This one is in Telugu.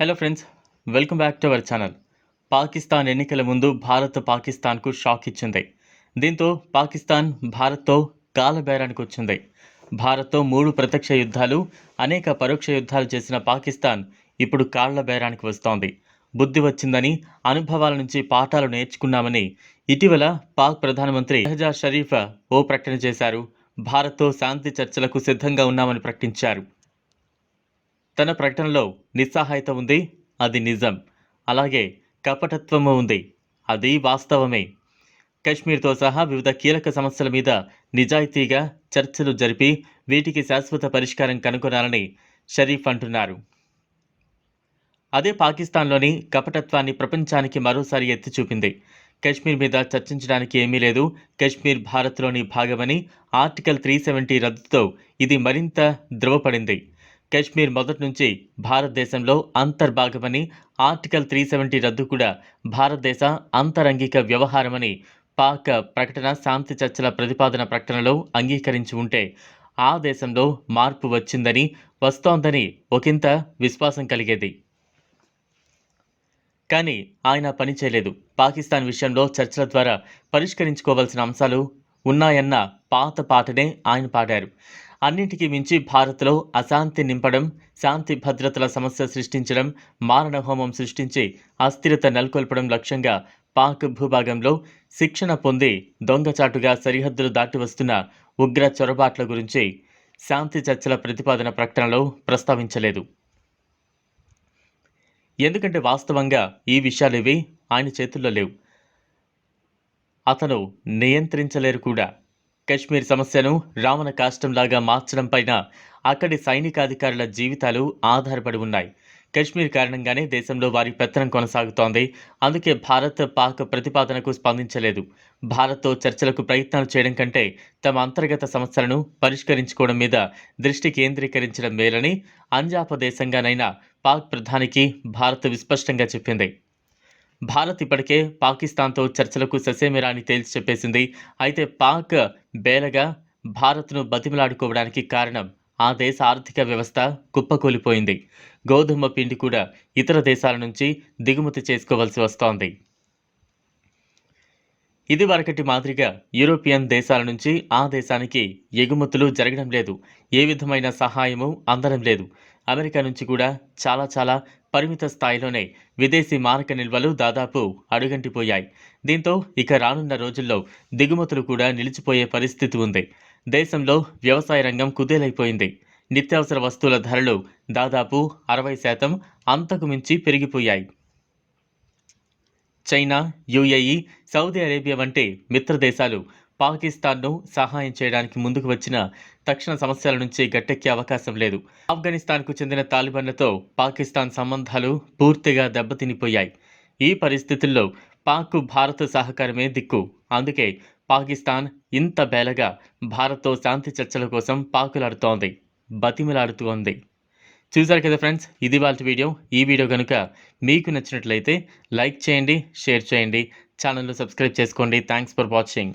Hello friends welcome back to our channel Pakistan ఎన్నికల ముందు భారత్ పాకిస్తాన్కు షాక్ ఇచ్చింది. దీంతో పాకిస్తాన్ భారత్తో కాలబేరానికి వచ్చింది. భారత్తో మూడు ప్రత్యక్ష యుద్ధాలు అనేక పరోక్ష యుద్ధాలు చేసిన పాకిస్తాన్ ఇప్పుడు కాళ్ళ బేరానికి వస్తోంది. బుద్ధి వచ్చిందని అనుభవాల నుంచి పాఠాలు నేర్చుకున్నామని ఇటీవల పాక్ ప్రధానమంత్రి షహజా షరీఫ్ ఓ ప్రకటన చేశారు. భారత్తో శాంతి చర్చలకు సిద్ధంగా ఉన్నామని ప్రకటించారు. తన ప్రకటనలో నిస్సహాయత ఉంది అది నిజం. అలాగే కపటత్వము ఉంది అది వాస్తవమే. కశ్మీర్తో సహా వివిధ కీలక సమస్యల మీద నిజాయితీగా చర్చలు జరిపి వీటికి శాశ్వత పరిష్కారం కనుగొనాలని షరీఫ్ అంటున్నారు. అదే పాకిస్తాన్లోని కపటత్వాన్ని ప్రపంచానికి మరోసారి ఎత్తి చూపింది. కశ్మీర్ మీద చర్చించడానికి ఏమీ లేదు కశ్మీర్ భారత్లోని భాగమని ఆర్టికల్ త్రీ సెవెంటీ రద్దుతో ఇది మరింత ధృవపడింది కశ్మీర్ మొదటి నుంచి భారతదేశంలో అంతర్భాగమని ఆర్టికల్ త్రీ సెవెంటీ రద్దు కూడా భారతదేశ అంతరంగిక వ్యవహారమని పాక్ ప్రకటన శాంతి చర్చల ప్రతిపాదన ప్రకటనలో అంగీకరించి ఉంటే ఆ దేశంలో మార్పు వచ్చిందని వస్తోందని ఒకంత విశ్వాసం కలిగేది. కానీ ఆయన పని చేయలేదు. పాకిస్తాన్ విషయంలో చర్చల ద్వారా పరిష్కరించుకోవాల్సిన అంశాలు ఉన్నాయన్న పాత పాటనే ఆయన పాడారు. అన్నింటికీ మించి భారత్లో అశాంతి నింపడం శాంతి భద్రతల సమస్య సృష్టించడం మారణహోమం సృష్టించి అస్థిరత నెలకొల్పడం లక్ష్యంగా పాక్ భూభాగంలో శిక్షణ పొంది దొంగచాటుగా సరిహద్దులు దాటి వస్తున్న ఉగ్ర చొరబాట్ల గురించి శాంతి చర్చల ప్రతిపాదన ప్రకటనలో ప్రస్తావించలేదు. ఎందుకంటే వాస్తవంగా ఈ విషయాలేవి ఆయన చేతుల్లో లేవు. అతను నియంత్రించలేరు కూడా. కశ్మీర్ సమస్యను రావణ కాష్టంలాగా మార్చడం పైన అక్కడి సైనికాధికారుల జీవితాలు ఆధారపడి ఉన్నాయి. కశ్మీర్ కారణంగానే దేశంలో వారి పెత్తనం కొనసాగుతోంది. అందుకే భారత్ పాక్ ప్రతిపాదనకు స్పందించలేదు. భారత్తో చర్చలకు ప్రయత్నాలు చేయడం కంటే తమ అంతర్గత సమస్యలను పరిష్కరించుకోవడం మీద దృష్టి కేంద్రీకరించడం మేలని అంజాప దేశంగానైనా పాక్ ప్రధానికి భారత్ విస్పష్టంగా చెప్పింది. భారత్ ఇప్పటికే పాకిస్తాన్తో చర్చలకు ససేమిరాని తేల్చి చెప్పేసింది. అయితే పాక్ బేలగా భారత్ను బతిమలాడుకోవడానికి కారణం ఆ దేశ ఆర్థిక వ్యవస్థ కుప్పకూలిపోయింది. గోధుమ పిండి కూడా ఇతర దేశాల నుంచి దిగుమతి చేసుకోవాల్సి వస్తోంది. ఇది వరకటి మాదిరిగా యూరోపియన్ దేశాల నుంచి ఆ దేశానికి ఎగుమతులు జరగడం లేదు. ఏ విధమైన సహాయము అందడం లేదు. అమెరికా నుంచి కూడా చాలా చాలా పరిమిత స్థాయిలోనే విదేశీ మారక నిల్వలు దాదాపు అడుగంటిపోయాయి. దీంతో ఇక రానున్న రోజుల్లో దిగుమతులు కూడా నిలిచిపోయే పరిస్థితి ఉంది. దేశంలో వ్యవసాయ రంగం కుదేలైపోయింది. నిత్యావసర వస్తువుల ధరలు దాదాపు అరవై శాతం అంతకు మించి పెరిగిపోయాయి. చైనా యుఏఈ సౌదీ అరేబియా వంటి మిత్రదేశాలు పాకిస్తాన్ను సహాయం చేయడానికి ముందుకు వచ్చిన తక్షణ సమస్యల నుంచి గట్టెక్కే అవకాశం లేదు. ఆఫ్ఘనిస్తాన్కు చెందిన తాలిబాన్లతో పాకిస్తాన్ సంబంధాలు పూర్తిగా దెబ్బతినిపోయాయి. ఈ పరిస్థితుల్లో పాక్ భారత్ సహకారమే దిక్కు. అందుకే పాకిస్తాన్ ఇంత బేలగా భారత్తో శాంతి చర్చల కోసం పాకులాడుతోంది బతిమలాడుతోంది ఉంది. కదా ఫ్రెండ్స్ ఇది వాళ్ళ వీడియో. ఈ వీడియో కనుక మీకు నచ్చినట్లయితే లైక్ చేయండి షేర్ చేయండి. ఛానల్ను సబ్స్క్రైబ్ చేసుకోండి. Thanks for watching.